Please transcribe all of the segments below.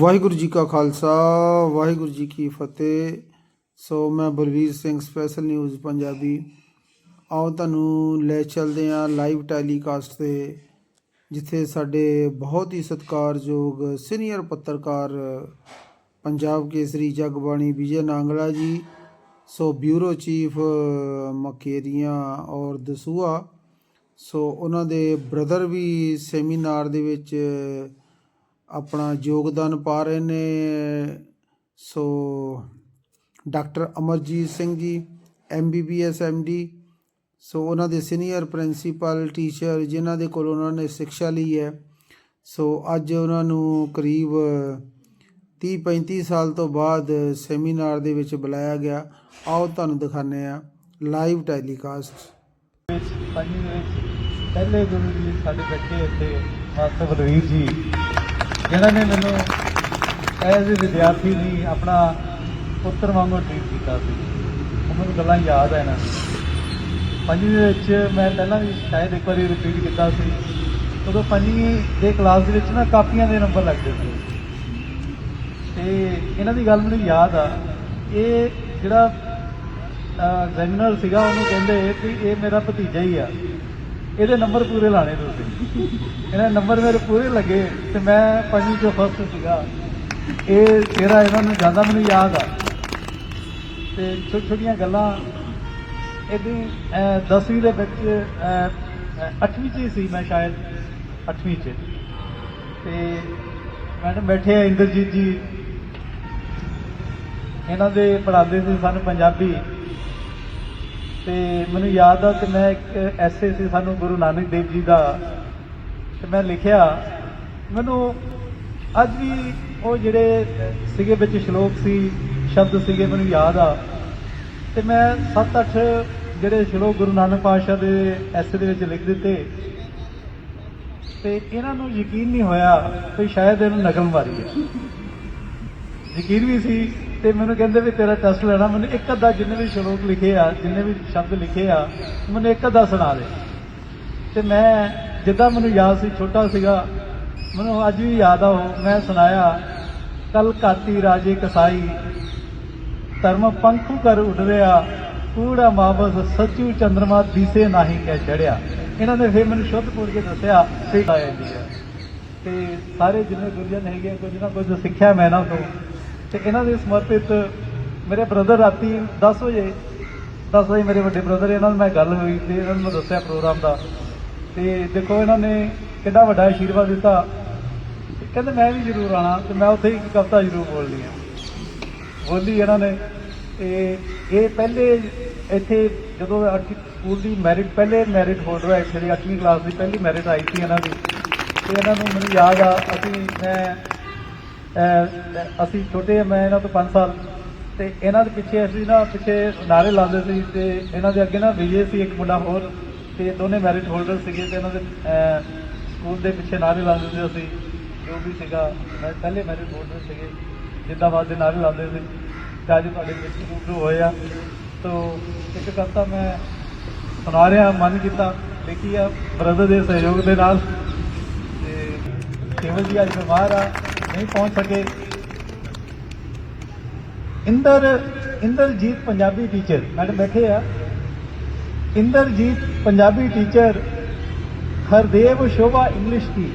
ਵਾਹਿਗੁਰੂ ਜੀ ਕਾ ਖਾਲਸਾ, ਵਾਹਿਗੁਰੂ ਜੀ ਕੀ ਫਤਿਹ। ਸੋ ਮੈਂ ਬਲਵੀਰ ਸਿੰਘ ਸਪੈਸ਼ਲ ਨਿਊਜ਼ ਪੰਜਾਬੀ। ਆਓ ਤੁਹਾਨੂੰ ਲੈ ਚੱਲਦੇ ਹਾਂ ਲਾਈਵ ਟੈਲੀਕਾਸਟ ਤੇ, ਜਿੱਥੇ ਸਾਡੇ ਬਹੁਤ ਹੀ ਸਤਿਕਾਰਯੋਗ ਸੀਨੀਅਰ ਪੱਤਰਕਾਰ ਪੰਜਾਬ ਕੇਸਰੀ ਜਗਬਾਣੀ ਵਿਜੇ ਨਾਂਗਲਾ ਜੀ, ਸੋ ਬਿਊਰੋ ਚੀਫ ਮਕੇਰੀਆਂ ਔਰ ਦਸੂਆ ਸੋ ਉਹਨਾਂ ਦੇ ਬ੍ਰਦਰ ਵੀ ਸੈਮੀਨਾਰ ਦੇ ਵਿੱਚ ਆਪਣਾ ਯੋਗਦਾਨ ਪਾ ਰਹੇ ਨੇ, ਸੋ ਡਾਕਟਰ ਅਮਰਜੀਤ ਸਿੰਘ ਜੀ ਐਮਬੀਬੀਐਸ ਐਮਡੀ ਸੋ ਉਹਨਾਂ ਦੇ ਸੀਨੀਅਰ ਪ੍ਰਿੰਸੀਪਲ ਟੀਚਰ ਜਿਨ੍ਹਾਂ ਦੇ ਕੋਲ ਉਹਨਾਂ ਨੇ ਸਿੱਖਿਆ ਲਈ ਹੈ। ਸੋ ਅੱਜ ਉਹਨਾਂ ਨੂੰ ਕਰੀਬ 30 35 ਸਾਲ ਤੋਂ ਬਾਅਦ ਸੈਮੀਨਾਰ ਦੇ ਵਿੱਚ ਬੁਲਾਇਆ ਗਿਆ। ਆਓ ਤੁਹਾਨੂੰ ਦਿਖਾਉਂਦੇ ਆ ਲਾਈਵ ਟੈਲੀਕਾਸਟ। ਪਹਿਲੇ ਗੁਰੂ ਜੀ ਸਾਡੇ ਬੱਚੇ ਇੱਥੇ, ਮਾਸਟਰ ਬਲਵੀਰ ਜੀ। ਜਿਨ੍ਹਾਂ ਨੇ ਮੈਨੂੰ ਐਜ਼ ਅ ਵਿਦਿਆਰਥੀ ਦੀ ਆਪਣਾ ਪੁੱਤਰ ਵਾਂਗੂ ਟ੍ਰੀਟ ਕੀਤਾ ਸੀ। ਉਹ ਮੈਨੂੰ ਗੱਲਾਂ ਯਾਦ ਹੈ ਨਾ। ਪੰਜਵੀਂ ਦੇ ਵਿੱਚ ਮੈਂ ਪਹਿਲਾਂ ਵੀ ਸ਼ਾਇਦ ਇੱਕ ਵਾਰੀ ਰਿਪੀਟ ਕੀਤਾ ਸੀ। ਉਦੋਂ ਪੰਜਵੀਂ ਦੇ ਕਲਾਸ ਦੇ ਵਿੱਚ ਨਾ ਕਾਪੀਆਂ ਦੇ ਨੰਬਰ ਲੱਗਦੇ ਸੀ। ਤੇ ਇਹਨਾਂ ਦੀ ਗੱਲ ਮੈਨੂੰ ਯਾਦ ਆ। ਇਹ ਜਿਹੜਾ ਐਗਜ਼ਾਮੀਨਰ ਸੀਗਾ, ਉਹਨੂੰ ਕਹਿੰਦੇ ਕਿ ਇਹ ਮੇਰਾ ਭਤੀਜਾ ਹੀ ਆ। ਇਹਦੇ ਨੰਬਰ ਪੂਰੇ ਲਾਣੇ ਤੁਸੀਂ। ਇਹਨਾਂ ਨੰਬਰ ਮੇਰੇ ਪੂਰੇ ਲੱਗੇ ਤੇ ਮੈਂ ਪੰਜਵੀਂ ਚੋਂ ਫਸਟ ਸੀਗਾ। ਇਹ ਤੇਰਾ ਇਹਨਾਂ ਨੂੰ ਜਾਂਦਾ ਮੈਨੂੰ ਯਾਦ ਆ। ਤੇ ਛੋਟੀਆਂ ਛੋਟੀਆਂ ਗੱਲਾਂ, ਇਹਦੀ 10ਵੀਂ ਦੇ ਵਿੱਚ 8ਵੀਂ ਚ ਹੀ ਸੀ ਮੈਂ ਸ਼ਾਇਦ 8ਵੀਂ ਚ। ਤੇ ਮੈਡਮ ਬੈਠੇ ਆ ਇੰਦਰਜੀਤ ਜੀ। ਇਹਨਾਂ ਦੇ ਪੜ੍ਹਾਉਂਦੇ ਸੀ ਸਾਨੂੰ ਪੰਜਾਬੀ। ਤੇ ਮੈਨੂੰ ਯਾਦ ਆ ਕਿ ਮੈਂ ਇੱਕ ਐਸੇ ਸੀ ਸਾਨੂੰ ਗੁਰੂ ਨਾਨਕ ਦੇਵ ਜੀ ਦਾ, ਤੇ ਮੈਂ ਲਿਖਿਆ, ਮੈਨੂੰ ਅੱਜ ਵੀ ਉਹ ਜਿਹੜੇ ਸੀਗੇ ਵਿੱਚ ਸ਼ਲੋਕ ਸੀ, ਸ਼ਬਦ ਸੀਗੇ ਮੈਨੂੰ ਯਾਦ ਆ। ਤੇ ਮੈਂ 7-8 ਜਿਹੜੇ ਸ਼ਲੋਕ ਗੁਰੂ ਨਾਨਕ ਪਾਤਸ਼ਾਹ ਦੇ ਐਸੇ ਦੇ ਵਿੱਚ ਲਿਖ ਦਿੱਤੇ। ਤੇ ਇਹਨਾਂ ਨੂੰ ਯਕੀਨ ਨਹੀਂ ਹੋਇਆ ਕਿ ਸ਼ਾਇਦ ਇਹਨੂੰ ਨਕਲ ਮਾਰੀ ਹੈ। ਯਕੀਨ ਵੀ ਸੀ ਤੇ ਮੈਨੂੰ ਕਹਿੰਦੇ ਵੀ ਤੇਰਾ ਟੈਸਟ ਲੈਣਾ ਮੈਨੂੰ ਇੱਕ ਅੱਧਾ ਜਿੰਨੇ ਵੀ ਸ਼ਲੋਕ ਲਿਖੇ ਆ ਜਿੰਨੇ ਵੀ ਸ਼ਬਦ ਲਿਖੇ ਆ ਮੈਨੂੰ ਇੱਕ ਅੱਧਾ ਸੁਣਾ ਦੇ। ਤੇ ਮੈਂ ਜਿੱਦਾਂ ਮੈਨੂੰ ਯਾਦ ਸੀ ਛੋਟਾ ਸੀਗਾ ਮੈਨੂੰ ਅੱਜ ਵੀ ਯਾਦ ਆ ਉਹ ਮੈਂ ਸੁਣਾਇਆ ਕਲ ਕਾਤੀ ਰਾਜੇ ਕਸਾਈ ਧਰਮ ਪੰਖੂ ਕਰ ਉੱਡ ਰਿਹਾ ਕੂੜਾ ਮਾਬਸ ਸੱਚੂ ਚੰਦਰਮਾ ਦੀਸੇ ਨਹੀਂ ਕਹਿ ਚੜਿਆ। ਇਹਨਾਂ ਨੇ ਫਿਰ ਮੈਨੂੰ ਸ਼ੁੱਧ ਪੂਰ ਕੇ ਦੱਸਿਆ ਤੇ ਆ ਜਾਂਦੀ ਤੇ ਸਾਰੇ ਜਿੰਨੇ ਗੁਰਜਨ ਹੈਗੇ ਆ, ਕੁਝ ਨਾ ਕੁਝ ਸਿੱਖਿਆ ਮੈਂ ਇਹਨਾਂ ਤੋਂ। ਤੇ ਇਹਨਾਂ ਦੇ ਸਮਰਪਿਤ ਮੇਰੇ ਬ੍ਰਦਰ ਰਾਤੀ 10 ਵਜੇ 10 ਵਜੇ ਮੇਰੇ ਵੱਡੇ ਬ੍ਰਦਰ ਇਹਨਾਂ ਨਾਲ ਮੈਂ ਗੱਲ ਹੋਈ ਤੇ ਇਹਨਾਂ ਨੂੰ ਮੈਂ ਦੱਸਿਆ ਪ੍ਰੋਗਰਾਮ ਦਾ। ਤੇ ਦੇਖੋ ਇਹਨਾਂ ਨੇ ਕਿੰਨਾ ਵੱਡਾ ਆਸ਼ੀਰਵਾਦ ਦਿੱਤਾ। ਤੇ ਕਹਿੰਦੇ ਮੈਂ ਵੀ ਜ਼ਰੂਰ ਆਣਾ ਤੇ ਮੈਂ ਉੱਥੇ ਇੱਕ ਕਵਿਤਾ ਜ਼ਰੂਰ ਬੋਲਣੀ ਆ। ਬੋਲੀ ਇਹਨਾਂ ਨੇ ਤੇ ਇਹ ਪਹਿਲੇ ਇੱਥੇ ਜਦੋਂ ਅੱਠ- ਸਕੂਲ ਦੀ ਮੈਰਿਟ ਪਹਿਲੇ ਮੈਰਿਟ ਹੋਲਡਰ ਹੈ ਇੱਥੇ ਦੀ 8ਵੀਂ ਕਲਾਸ ਦੀ, ਪਹਿਲੀ ਮੈਰਿਟ ਆਈ ਸੀ ਇਹਨਾਂ ਦੀ। ਤੇ ਇਹਨਾਂ ਨੂੰ ਮੈਨੂੰ ਯਾਦ ਆ, ਅਸੀਂ ਮੈਂ ਅਸੀਂ ਛੋਟੇ ਮੈਂ ਇਹਨਾਂ ਤੋਂ 5 ਸਾਲ। ਤੇ ਇਹਨਾਂ ਦੇ ਪਿੱਛੇ ਅਸੀਂ ਨਾ ਪਿੱਛੇ ਨਾਰੇ ਲਾਉਂਦੇ ਸੀ ਤੇ ਇਹਨਾਂ ਦੇ ਅੱਗੇ ਨਾ ਵਿਜੇ ਸੀ, ਇੱਕ ਮੁੰਡਾ ਹੋਰ। ਤੇ ਦੋਨੇ ਮੈਰਿਟ ਹੋਲਡਰ ਸੀਗੇ ਤੇ ਇਹਨਾਂ ਦੇ ਸਕੂਲ ਦੇ ਪਿੱਛੇ ਨਾਰੇ ਲਾਉਂਦੇ ਸੀ ਅਸੀਂ, ਜੋ ਵੀ ਸੀਗਾ। ਮੈਂ ਪਹਿਲੇ ਮੈਰਿਟ ਹੋਲਡਰ ਸੀਗੇ ਜਿੰਦਾਬਾਦ ਦੇ ਨਾਰੇ ਲਾਉਂਦੇ ਸੀ। ਤੇ ਅੱਜ ਤੁਹਾਡੇ ਵਿੱਚ ਰੂਬਰੂ ਹੋਏ ਆ। ਤੋ ਇੱਕ ਕਵਿਤਾ ਮੈਂ ਸੁਣਾ ਰਿਹਾ, ਮਨ ਕੀਤਾ ਦੇਖੀ ਆ ਬ੍ਰਦਰ ਦੇ ਸਹਿਯੋਗ ਦੇ ਨਾਲ। ਤੇ ਕੇਵਲ ਜੀ ਅੱਜ ਬਿਮਾਰ ਆ ਨਹੀਂ ਪਹੁੰਚ ਸਕੇ ਇੰਦਰ ਇੰਦਰਜੀਤ ਪੰਜਾਬੀ ਟੀਚਰ ਮੈਡਮ ਬੈਠੇ ਆ इंद्रजीत पंजाबी टीचर हरदेव शोभा इंग्लिश की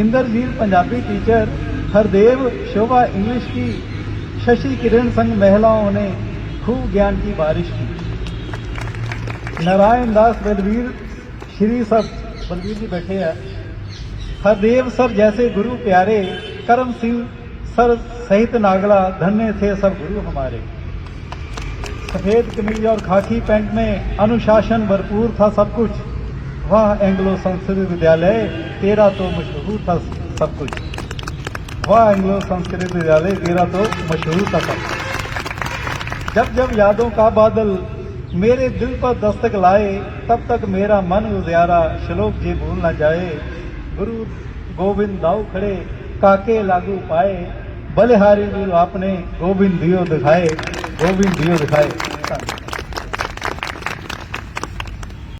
इंद्रजीत पंजाबी टीचर हरदेव शोभा इंग्लिश की शशि किरण संग महिलाओं ने खूब ज्ञान की बारिश की नारायण दास बलवीर श्री सब बलवीर जी बैठे हैं हरदेव सर जैसे गुरु प्यारे, करम सिंह सर सहित नागला, धन्य थे सब गुरु हमारे। सफ़ेद कमीज और खाकी पैंट में अनुशासन भरपूर था सब कुछ। वह, एंग्लो संस्कृत विद्यालय, तेरा तो मशहूर था सब कुछ। वह, एंग्लो संस्कृत विद्यालय, तेरा तो मशहूर था सब कुछ। जब जब यादों का बादल मेरे दिल पर दस्तक लाए, तब तक मेरा मन उजियारा, श्लोक जी भूल न जाए। ગુરુ ગોવિંદ દાવ ખડે કાકે લાગુ પાએ બલિહારી ગુરુ આપને ગોવિંદ દિયો દિખાય ગોવિંદ દિયો દિખાય